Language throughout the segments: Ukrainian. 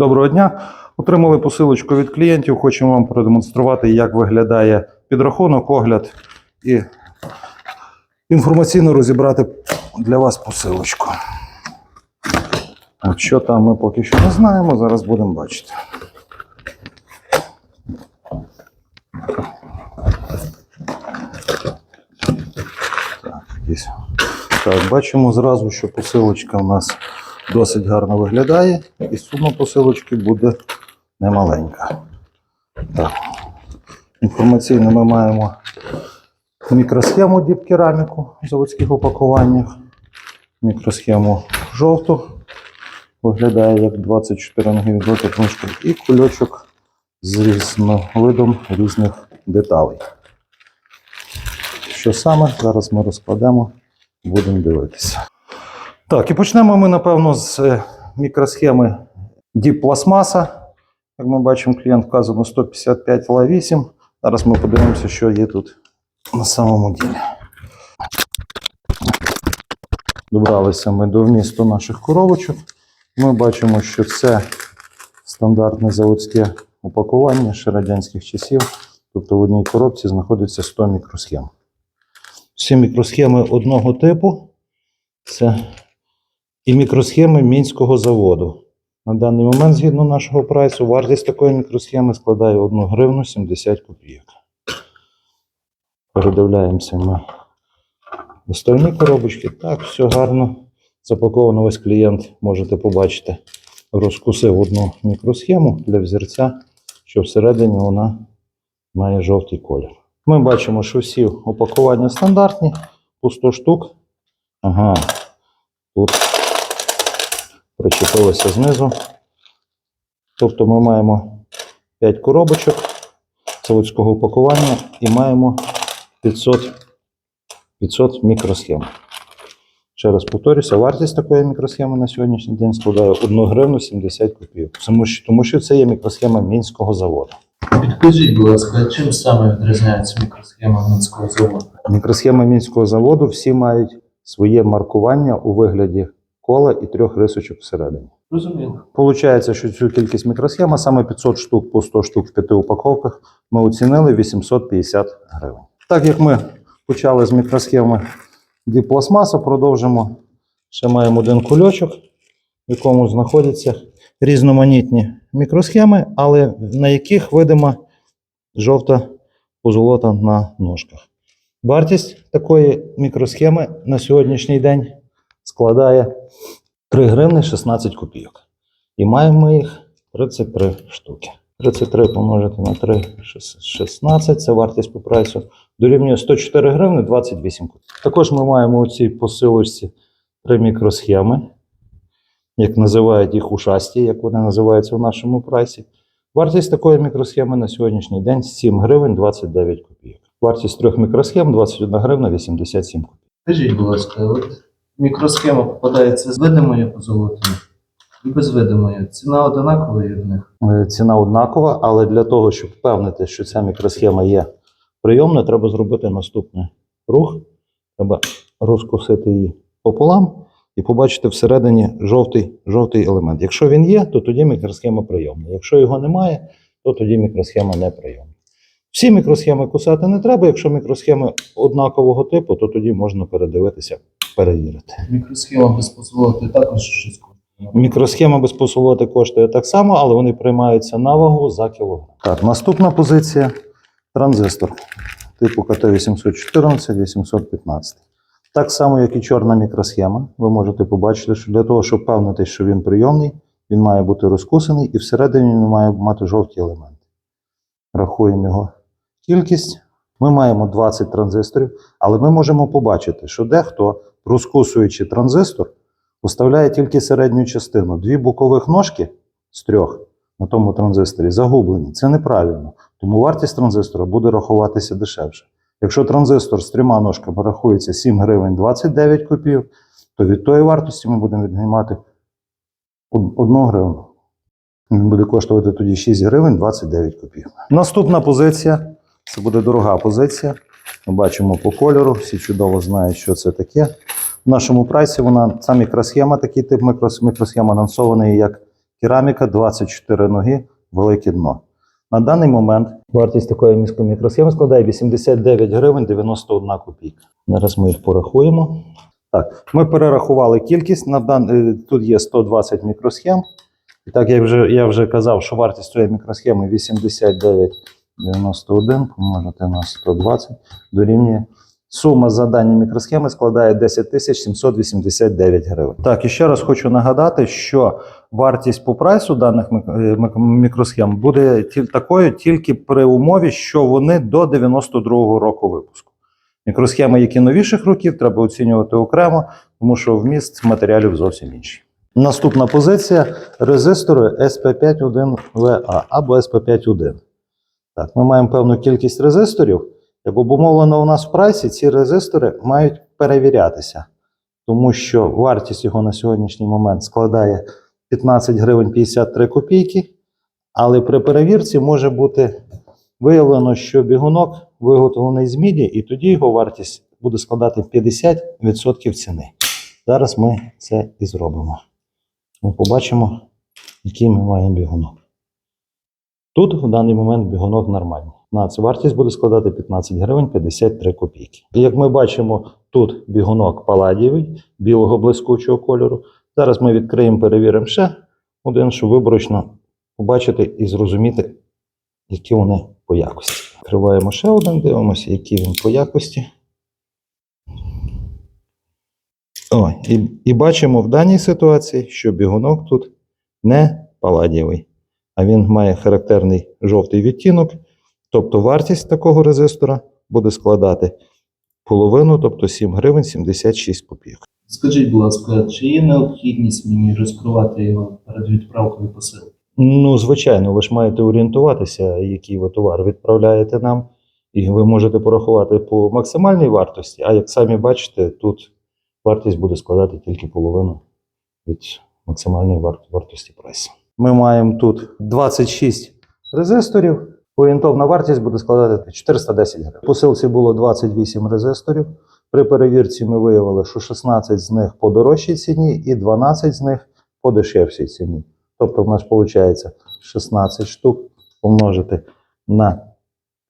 Доброго дня. Отримали посилочку від клієнтів. Хочемо вам продемонструвати, як виглядає підрахунок, огляд і інформаційно розібрати для вас посилочку. От що там ми поки що не знаємо, зараз будемо бачити. Так, бачимо зразу, що посилочка в нас досить гарно виглядає, і сума посилочки буде немаленька. Так. Інформаційно ми маємо мікросхему діп-кераміку в заводських упакуваннях, мікросхему жовту, виглядає як 24 ноги і кульочок з різновидом різних деталей. Що саме, зараз ми розкладемо, будемо дивитися. Так, і почнемо ми, напевно, з е, мікросхеми Deep пластмаса. Як ми бачимо, клієнт вказано 155 ла 8. Зараз ми подивимося, що є тут на самому ділі. Добралися ми до вмісту наших коробочок. Ми бачимо, що це стандартне заводське упакування ще радянських часів. Тобто в одній коробці знаходиться 100 мікросхем. Всі мікросхеми одного типу. Це і мікросхеми мінського заводу. На даний момент, згідно нашого прайсу, вартість такої мікросхеми складає 1 гривну 70 копійок. Передивляємося ми остальні коробочки. Так, все гарно. Запаковано весь клієнт, можете побачити, розкусив одну мікросхему для взірця, що всередині вона має жовтий колір. Ми бачимо, що всі упакування стандартні, по 100 штук. Ага, тут причепилося знизу. Тобто ми маємо 5 коробочок заводського упакування і маємо 500, 500 мікросхем. Ще раз повторюся, вартість такої мікросхеми на сьогоднішній день складає 1 гривну 70 копійок. Тому що, це є мікросхема мінського заводу. Підкажіть, будь ласка, чим саме відрізняється мікросхема мінського заводу? Мікросхеми мінського заводу всі мають своє маркування у вигляді кола і трьох рисочок всередині. Розуміло. Получається, що цю кількість мікросхем, саме 500 штук по 100 штук в п'яти упаковках, ми оцінили 850 гривень. Так як ми почали з мікросхеми діпластмаса, продовжимо. Ще маємо один кульочок, в якому знаходяться різноманітні мікросхеми, але на яких видима жовта позолота на ножках. Вартість такої мікросхеми на сьогоднішній день складає 3 гривни 16 копійок. І маємо їх 33 штуки. 33 помножити на 3 16, це вартість по прайсу, дорівнює 104 гривни 28 копійок. Також ми маємо у цій посилочці три мікросхеми, як називають їх ушасті, як вони називаються в нашому прайсі. Вартість такої мікросхеми на сьогоднішній день 7 гривень 29 копійок. Вартість трьох мікросхем 21 гривна 87 копійок. Скажіть, будь ласка, от мікросхема попадається з видимою позолотою і без видимої. Ціна одинакова є в них. Е, Ціна однакова, але для того, щоб впевнити, що ця мікросхема є прийомна, треба зробити наступний рух. Треба розкусити її пополам і побачити всередині жовтий, жовтий елемент. Якщо він є, то тоді мікросхема прийомна. Якщо його немає, то тоді мікросхема не прийомна. Всі мікросхеми кусати не треба. Якщо мікросхеми однакового типу, то тоді можна передивитися, перевірити. Мікросхема без позолоти також щось коштує. Мікросхема без посолоти коштує так само, але вони приймаються на вагу за кілограм. Так, наступна позиція транзистор типу КТ-814-815. Так само, як і чорна мікросхема. Ви можете побачити, що для того, щоб впевнитись, що він прийомний, він має бути розкусаний і всередині він має мати жовті елементи. Рахуємо його кількість. Ми маємо 20 транзисторів, але ми можемо побачити, що дехто, розкусуючи транзистор, Оставляє тільки середню частину. Дві бокових ножки з трьох на тому транзисторі загублені. Це неправильно. Тому вартість транзистора буде рахуватися дешевше. Якщо транзистор з трьома ножками рахується 7 гривень 29 копійок, то від тої вартості ми будемо віднімати 1 гривну. Він буде коштувати тоді 6 гривень 29 копійок. Наступна позиція це буде дорога позиція. Ми бачимо по кольору, всі чудово знають, що це таке. В нашому прайсі вона ця мікросхема, такий тип мікрос, мікросхема анонсований як кераміка 24 ноги, велике дно. На даний момент вартість такої мікросхеми складає 89 гривень 91 копійка. Зараз ми їх порахуємо. Так, ми перерахували кількість. На дан... е, Тут є 120 мікросхем. І так, як вже, я вже казав, що вартість цієї мікросхеми 89,91 помножити на 120 дорівнює. Сума за дані мікросхеми складає 10 789 гривень. Так, і ще раз хочу нагадати, що вартість по прайсу даних е, мік- мікросхем буде такою тільки при умові, що вони до 92-го року випуску. Мікросхеми, які новіших років, треба оцінювати окремо, тому що вміст матеріалів зовсім інший. Наступна позиція резистори SP51VA або SP51. Так, ми маємо певну кількість резисторів. Як обумовлено у нас в прайсі, ці резистори мають перевірятися, тому що вартість його на сьогоднішній момент складає 15 гривень 53 копійки, але при перевірці може бути виявлено, що бігунок виготовлений з міді, і тоді його вартість буде складати 50% ціни. Зараз ми це і зробимо. Ми побачимо, який ми маємо бігунок. Тут в даний момент бігунок нормальний. На це вартість буде складати 15 гривень 53 копійки. І як ми бачимо, тут бігунок паладієвий, білого блискучого кольору. Зараз ми відкриємо, перевіримо ще один, щоб виборочно побачити і зрозуміти, які вони по якості. Відкриваємо ще один, дивимося, який він по якості. О, і, і бачимо в даній ситуації, що бігунок тут не паладієвий, а він має характерний жовтий відтінок. Тобто вартість такого резистора буде складати половину, тобто 7 гривень 76 копійок. Скажіть, будь ласка, чи є необхідність мені розкривати його перед відправкою посилки? Ну, звичайно, ви ж маєте орієнтуватися, який ви товар відправляєте нам, і ви можете порахувати по максимальній вартості, а як самі бачите, тут вартість буде складати тільки половину від максимальної вартості прайсу. Ми маємо тут 26 резисторів. Орієнтовна вартість буде складати 410 гривень. Посилці було 28 резисторів. При перевірці ми виявили, що 16 з них по дорожчій ціні і 12 з них по дешевшій ціні. Тобто в нас виходить 16 штук помножити на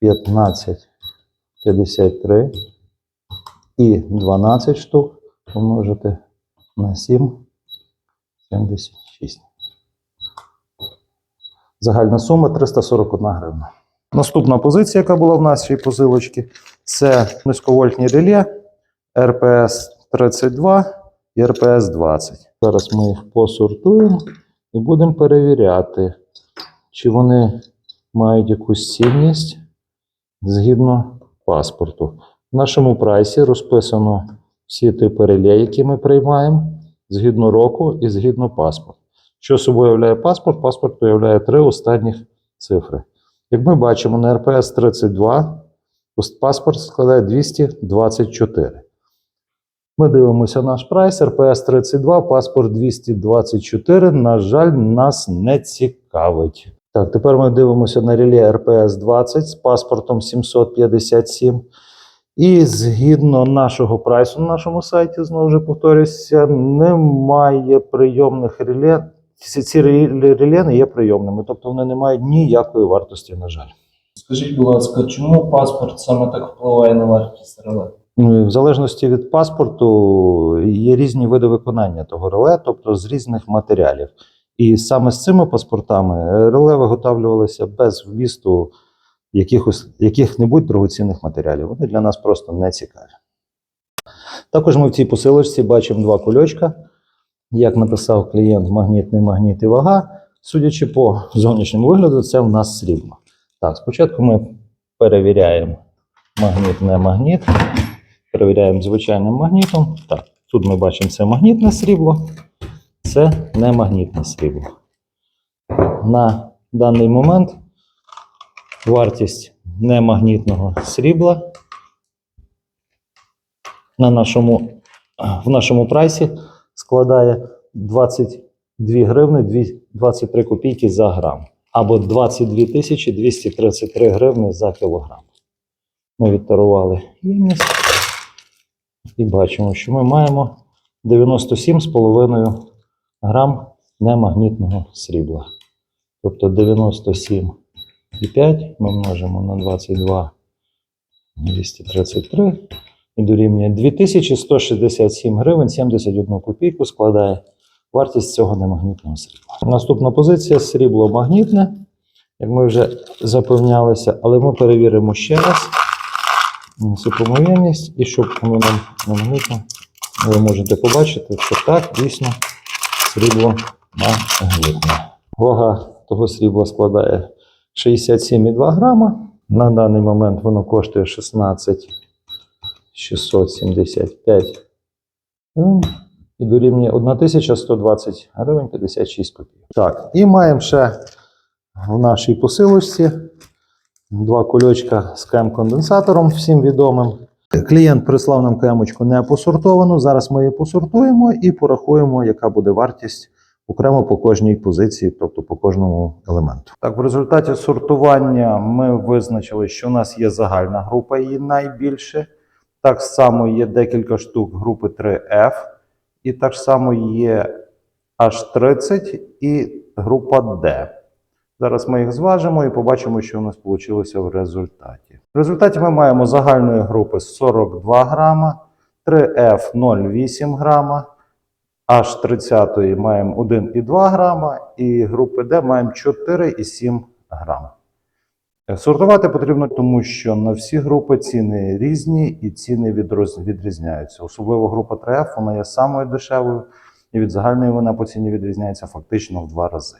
15,53 і 12 штук помножити на 7,76. Загальна сума 341 гривна. Наступна позиція, яка була в нашій позилочці, це низьковольтні реле РПС 32 і РПС 20. Зараз ми їх посортуємо і будемо перевіряти, чи вони мають якусь цінність згідно паспорту. В нашому прайсі розписано всі типи реле, які ми приймаємо, згідно року і згідно паспорту. Що собою являє паспорт? Паспорт уявляє три останніх цифри. Як ми бачимо, на РПС 32 паспорт складає 224. Ми дивимося наш прайс, РПС 32, паспорт 224. На жаль, нас не цікавить. Так, тепер ми дивимося на реле РПС 20 з паспортом 757. І згідно нашого прайсу на нашому сайті, знову ж повторюся, немає прийомних реле. Ці, ці реле є прийомними, тобто вони не мають ніякої вартості, на жаль. Скажіть, будь ласка, чому паспорт саме так впливає на вартість реле? Ну, В залежності від паспорту є різні види виконання того реле, тобто з різних матеріалів. І саме з цими паспортами реле виготовлювалися без вмісту якихось, яких-небудь дорогоцінних матеріалів. Вони для нас просто не цікаві. Також ми в цій посилочці бачимо два кульочка. Як написав клієнт, магнітний магніт і вага. Судячи по зовнішньому вигляду, це в нас срібло. Так, спочатку ми перевіряємо магніт, не магніт. Перевіряємо звичайним магнітом. Так, тут ми бачимо це магнітне срібло, це не магнітне срібло. На даний момент вартість немагнітного срібла на нашому, в нашому прайсі складає 22 гривни 23 копійки за грам або 22 тисячі 233 гривни за кілограм. Ми відтарували ємність і бачимо, що ми маємо 97,5 грам немагнітного срібла. Тобто 97,5 ми множимо на 22 233 і дорівнює 2167 гривень 71 копійку складає вартість цього немагнітного срібла. Наступна позиція срібло магнітне, як ми вже запевнялися, але ми перевіримо ще раз цю і щоб воно нам ви можете побачити, що так, дійсно, срібло магнітне. Вага того срібла складає 67,2 грама. На даний момент воно коштує 16 675 гривень і дорівнює 1120 гривень 56 копійок. Так, і маємо ще в нашій посилочці два кульочка з крем-конденсатором, всім відомим. Клієнт прислав нам кремочку не посортовану. Зараз ми її посортуємо і порахуємо, яка буде вартість окремо по кожній позиції, тобто по кожному елементу. Так, в результаті сортування ми визначили, що у нас є загальна група, її найбільше. Так само є декілька штук групи 3F, і так само є H30 і група D. Зараз ми їх зважимо і побачимо, що у нас вийшло в результаті. В результаті ми маємо загальної групи 42 грама, 3F 0,8 грама, H30 маємо 1,2 грама, і групи D маємо 4,7 грама. Е, Сортувати потрібно, тому що на всі групи ціни різні і ціни відрізняються. Особливо група 3F, вона є самою дешевою, і від загальної вона по ціні відрізняється фактично в два рази.